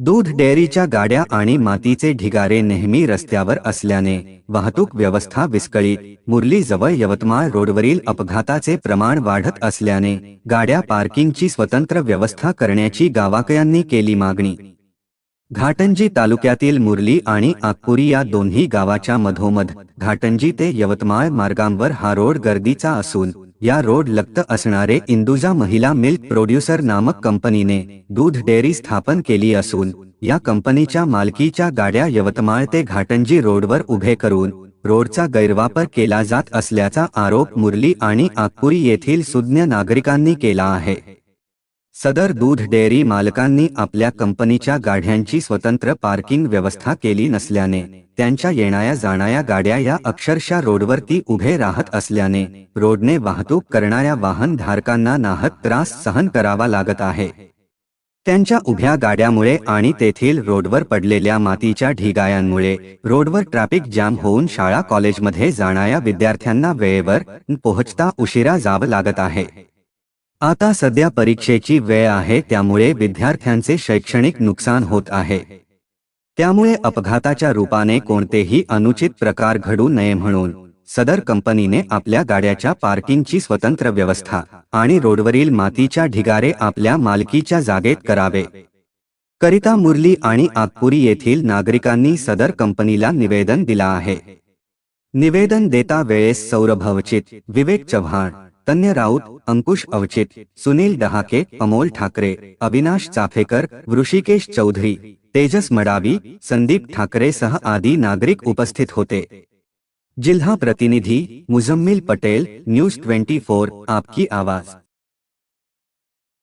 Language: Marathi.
दूध डेअरीच्या गाड्या आणि मातीचे ढिगारे नेहमी रस्त्यावर असल्याने वाहतूक व्यवस्था विस्कळीत. मुरलीजवळ यवतमाळ रोडवरील अपघाताचे प्रमाण वाढत असल्याने गाड्या पार्किंगची स्वतंत्र व्यवस्था करण्याची गावाकयांनी केली मागणी. घाटंजी तालुक्यातील मुरली आणि आकपुरी या दोन्ही गावाच्या मधोमध घाटंजी ते यवतमाळ मार्गांवर हा रोड गर्दीचा असून या रोड लगत असणारे इंदुजा महिला मिल्क प्रोड्युसर नामक कंपनीने दूध डेअरी स्थापन केली असून या कंपनीच्या मालकीच्या गाड्या यवतमाळ ते घाटंजी रोडवर उभे करून रोडचा गैरवापर केला जात असल्याचा आरोप मुरली आणि आकपुरी येथील सुज्ञ नागरिकांनी केला आहे. सदर दूध डेअरी मालकांनी आपल्या कंपनीच्या गाड्यांची स्वतंत्र पार्किंग व्यवस्था केली नसल्याने त्यांच्या येणाऱ्या जाणाऱ्या गाड्या या अक्षरशः रोडवरती उभे राहत असल्याने रोडने वाहतूक करणाऱ्या वाहन धारकांना नाहक त्रास सहन करावा लागत आहे. त्यांच्या उभ्या गाड्यामुळे आणि तेथील रोडवर पडलेल्या मातीच्या ढिगायांमुळे रोडवर ट्रॅफिक जाम होऊन शाळा कॉलेजमध्ये जाणाऱ्या विद्यार्थ्यांना वेळेवर पोहोचता उशिरा जावं लागत आहे. आता सध्या परीक्षेची वेळ आहे त्यामुळे विद्यार्थ्यांचे शैक्षणिक नुकसान होत आहे. त्यामुळे अपघाताच्या रूपाने कोणतेही अनुचित प्रकार घडू नये म्हणून सदर कंपनीने आपल्या गाड्याच्या पार्किंगची स्वतंत्र व्यवस्था आणि रोडवरील मातीच्या ढिगारे आपल्या मालकीच्या जागेत करावे. करिता मुरली आणि आगपुरी येथील नागरिकांनी सदर कंपनीला निवेदन दिला आहे. निवेदन देता वेळेस सौरभवचित विवेक चव्हाण. तन्य राउत, अंकुश अवचित, सुनील डहाके, अमोल ठाकरे, अविनाश चाफेकर, ऋषिकेश चौधरी, तेजस मडावी, संदीप ठाकरे सह आदि नागरिक उपस्थित होते। जिल्हा प्रतिनिधि, Muzammil Patel, news twenty four, आपकी आवाज़।